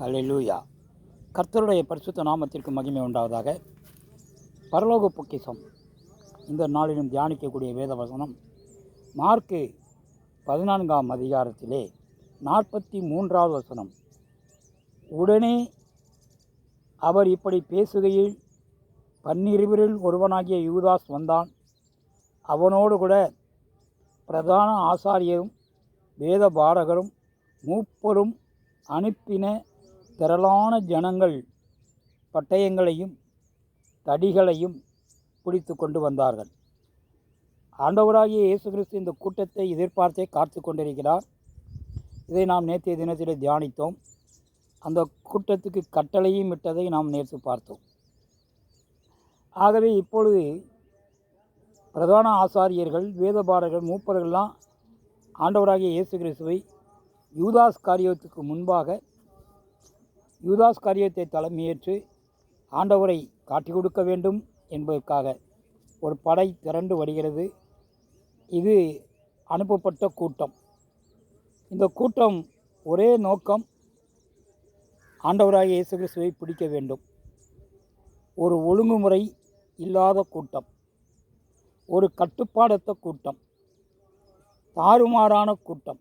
Hallelujah கர்த்தருடைய பரிசுத்த நாமத்திற்கு மகிமை உண்டாவதாக. பரலோக பொக்கிஷம். இந்த நாளிலும் தியானிக்கக்கூடிய வேத வசனம் மார்க்கு பதினான்காம் அதிகாரத்திலே நாற்பத்தி மூன்றாவது வசனம். உடனே அவர் இப்படி பேசுகையில் பன்னிருவரில் ஒருவனாகிய யூதாஸ் வந்தான். அவனோடு கூட பிரதான ஆசாரியரும் வேத பாரகரும் மூப்பரும் அனுப்பின திரளான ஜனங்கள் பட்டயங்களையும் தடிகளையும் பிடித்து கொண்டு வந்தார்கள். ஆண்டவராகிய இயேசு கிறிஸ்து இந்த கூட்டத்தை எதிர்பார்த்தே காத்து கொண்டிருக்கிறார். இதை நாம் நேற்றைய தினத்தில் தியானித்தோம். அந்த கூட்டத்துக்கு கட்டளையும் இட்டதை நாம் நேற்று பார்த்தோம். ஆகவே இப்பொழுது பிரதான ஆசாரியர்கள் வேதபாரர்கள் மூப்பர்கள்லாம் ஆண்டவராகிய இயேசு கிறிஸ்துவை யூதாஸ் காரியத்துக்கு முன்பாக யூதாஸ் காரியத்தை தலைமையேற்று ஆண்டவரை காட்டிக் கொடுக்க வேண்டும் என்பதற்காக ஒரு படை திரண்டு வருகிறது. இது அனுப்பப்பட்ட கூட்டம். இந்த கூட்டம் ஒரே நோக்கம் ஆண்டவராக இயேசு கிறிஸ்துவை பிடிக்க வேண்டும். ஒரு ஒழுங்குமுறை இல்லாத கூட்டம். ஒரு கட்டுப்பாடற்ற கூட்டம். தாறுமாறான கூட்டம்.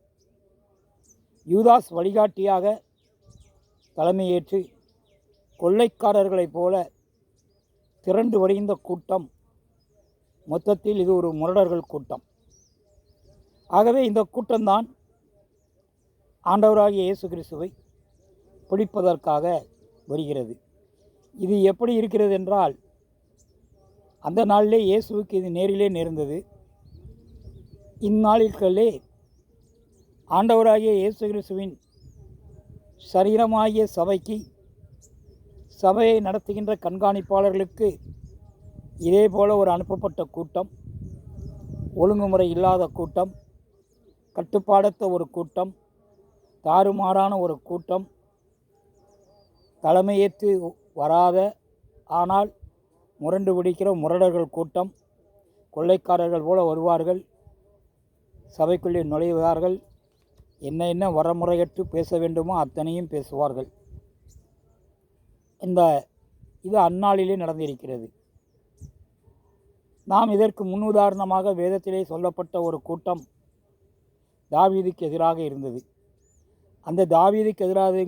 யூதாஸ் வழிகாட்டியாக தலைமையேற்று கொள்ளைக்காரர்களைப் போல திரண்டு வருகின்ற கூட்டம். மொத்தத்தில் இது ஒரு முரடர்கள் கூட்டம். ஆகவே இந்த கூட்டம்தான் ஆண்டவராகிய இயேசு கிறிஸ்துவை பிடிப்பதற்காக வருகிறது. இது எப்படி இருக்கிறது என்றால் அந்த நாளிலே இயேசுவுக்கு இது நேரிலே நேர்ந்தது. இந்நாளிற்களே ஆண்டவராகிய இயேசு கிறிஸ்துவின் சரீரமாகிய சபைக்கு சபையை நடத்துகின்ற கண்காணிப்பாளர்களுக்கு இதே போல் ஒரு அனுப்பப்பட்ட கூட்டம் ஒழுங்குமுறை இல்லாத கூட்டம் கட்டுப்பாடற்ற ஒரு கூட்டம் தாறுமாறான ஒரு கூட்டம் தலைமையேற்று வராத ஆனால் முரண்டு பிடிக்கிற முரடர்கள் கூட்டம் கொள்ளைக்காரர்கள் போல வருவார்கள் சபைக்குள்ளே நுழைவார்கள். என்ன என்ன வரமுறையற்று பேச வேண்டுமோ அத்தனையும் பேசுவார்கள். இந்த இது அந்நாளிலே நடந்திருக்கிறது. நாம் இதற்கு முன்னுதாரணமாக வேதத்திலே சொல்லப்பட்ட ஒரு கூட்டம் தாவீதுக்கு எதிராக இருந்தது. அந்த தாவீதுக்கு எதிராக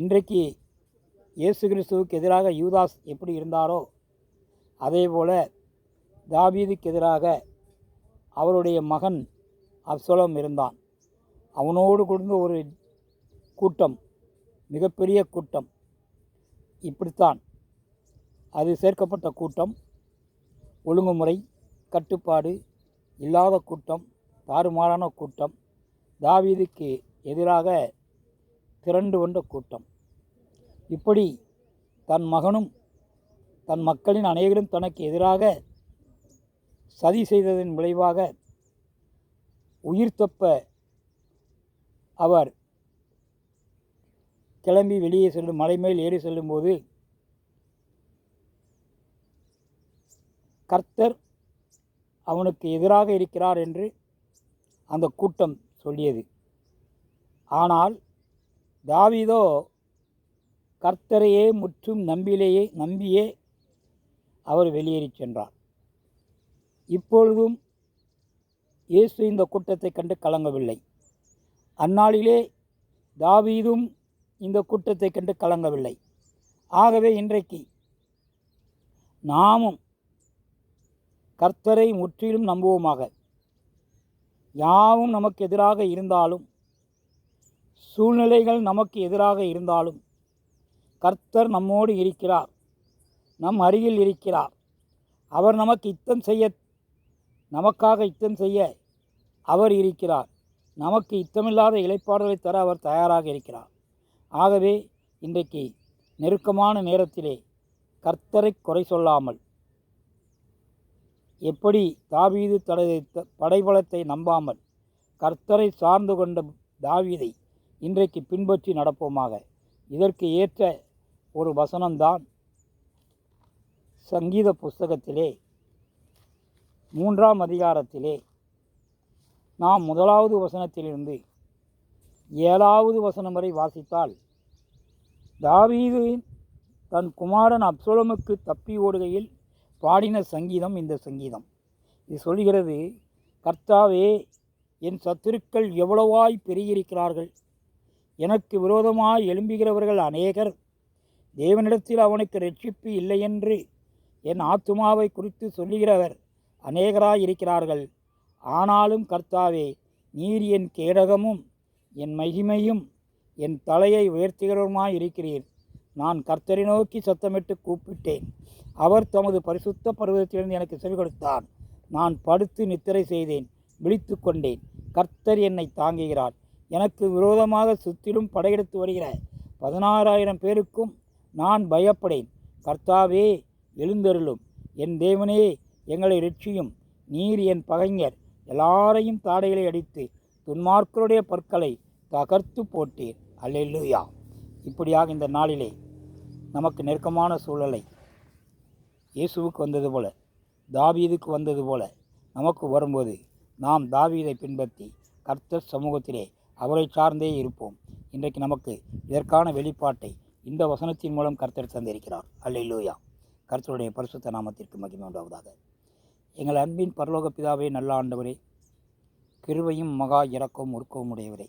இன்றைக்கு இயேசு கிறிஸ்துவுக்கு எதிராக யூதாஸ் எப்படி இருந்தாரோ அதே போல தாவீதுக்கு எதிராக அவருடைய மகன் அப்சலோம் இருந்தான். அவனோடு கொடுந்த ஒரு கூட்டம் மிகப்பெரிய கூட்டம். இப்படித்தான். அது சேர்க்கப்பட்ட கூட்டம் ஒழுங்குமுறை கட்டுப்பாடு இல்லாத கூட்டம் தாறுமாறான கூட்டம் தாவீதுக்கு எதிராக திரண்டு கொண்ட கூட்டம். இப்படி தன் மகனும் தன் மக்களின் அனைவரும் தனக்கு எதிராக சதி செய்ததன் விளைவாக உயிர் தப்ப அவர் கிளம்பி வெளியே செல்லும் மலை மேல் ஏறி செல்லும்போது கர்த்தர் அவனுக்கு எதிராக இருக்கிறார் என்று அந்த கூட்டம் சொல்லியது. ஆனால் தாவிதோ கர்த்தரையே முற்றும் நம்பிலேயே நம்பியே அவர் வெளியேறி சென்றார். இப்பொழுதும் இயேசு இந்த கூட்டத்தை கண்டு கலங்கவில்லை. அந்நாளிலே தாவீதும் இந்த கூட்டத்தை கண்டு கலங்கவில்லை. ஆகவே இன்றைக்கு நாமும் கர்த்தரை முற்றிலும் நம்புவோமாக. யாவும் நமக்கு எதிராக இருந்தாலும் சூழ்நிலைகள் நமக்கு எதிராக இருந்தாலும் கர்த்தர் நம்மோடு இருக்கிறார். நம் அருகில் இருக்கிறார். அவர் நமக்கு யுத்தம் செய்ய நமக்காக யுத்தம் செய்ய அவர் இருக்கிறார். நமக்கு இத்தமில்லாத இலைப்பாடுகளை தர அவர் தயாராக இருக்கிறார். ஆகவே இன்றைக்கு நெருக்கமான நேரத்திலே கர்த்தரை குறை சொல்லாமல் எப்படி தாவீது தனது த- படைபலத்தை நம்பாமல் கர்த்தரை சார்ந்து கொண்ட தாவீதை இன்றைக்கு பின்பற்றி நடப்போமாக. இதற்கு ஏற்ற ஒரு வசனம்தான் சங்கீத புஸ்தகத்திலே மூன்றாம் அதிகாரத்திலே நாம் முதலாவது வசனத்திலிருந்து ஏழாவது வசனம் வரை வாசித்தால் தாவீது தன் குமாரன் அப்சலோமுக்கு தப்பி ஓடுகையில் பாடின சங்கீதம் இந்த சங்கீதம். இது சொல்கிறது கர்த்தாவே என் சத்துருக்கள் எவ்வளவாய் பெருகியிருக்கிறார்கள்? எனக்கு விரோதமாய் எழும்புகிறவர்கள் அநேகர். தேவனிடத்தில் அவனுக்கு ரட்சிப்பு இல்லையென்று என் ஆத்துமாவை குறித்து சொல்லுகிறவர் அநேகராய் இருக்கிறார்கள் ஆனாலும் கர்த்தாவே நீர் என் கேடகமும் என் மகிமையும் என் தலையை உயர்த்துகிறவருமாய் இருக்கிறீர் நான் கர்த்தரை நோக்கி சத்தமிட்டு கூப்பிட்டேன். அவர் தமது பரிசுத்த பருவத்திலிருந்து எனக்கு செவி கொடுத்தார் நான் படுத்து நித்திரை செய்தேன் விழித்து கொண்டேன். கர்த்தர் என்னை தாங்குகிறார். எனக்கு விரோதமாக சுற்றிலும் படையெடுத்து வருகிற பதினாறாயிரம் பேருக்கும் நான் பயப்படேன். கர்த்தாவே எழுந்தருளும். என் தேவனே எங்களை ரட்சியும். நீர் என் பகைஞர். எல்லாரையும் தாடைகளை அடித்து துன்மார்க்கருடைய பற்களை தகர்த்து போட்டேன் அல்லேலூயா. இப்படியாக இந்த நாளிலே நமக்கு நெருக்கமான சூழலை இயேசுவுக்கு வந்தது போல தாவீதுக்கு வந்தது போல நமக்கு வரும்போது நாம் தாவீதை பின்பற்றி கர்த்தர் சமூகத்திலே அவரை சார்ந்தே இருப்போம். இன்றைக்கு நமக்கு இதற்கான வெளிப்பாட்டை இந்த வசனத்தின் மூலம் கர்த்தர் தந்திருக்கிறார். அல்லையிலூயா கர்த்தருடைய பரிசுத்த நாமத்திற்கு மகிமை உண்டாவதாக. எங்கள் அன்பின் பரலோக பிதாவே நல்ல ஆண்டவரே கிருவையும் மகா இறக்கவும் உருக்கவும் உடையவரே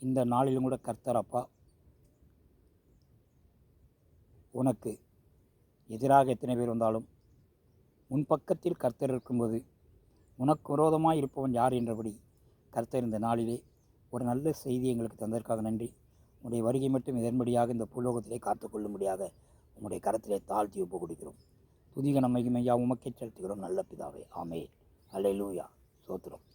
இந்த நாளிலும் கூட கர்த்தர் அப்பா உனக்கு எதிராக எத்தனை பேர் வந்தாலும் உன் பக்கத்தில் கர்த்தர் இருக்கும்போது உனக்கு விரோதமாக இருப்பவன் யார் என்றபடி கர்த்தர் இந்த நாளிலே ஒரு நல்ல செய்தி எங்களுக்கு தந்ததற்காக நன்றி. உன்னுடைய வருகை மட்டும் இதன்படியாக இந்த பூலோகத்திலே காத்துக்கொள்ளும்படியாக உங்களுடைய கரத்திலே தாழ்த்தி ஒப்பு கொடுக்கிறோம் துதிக நம்மை உமக்கே செலுத்துகிறோம். நல்ல பிதாவே. ஆமே அல்லேலூயா சோத்திரம்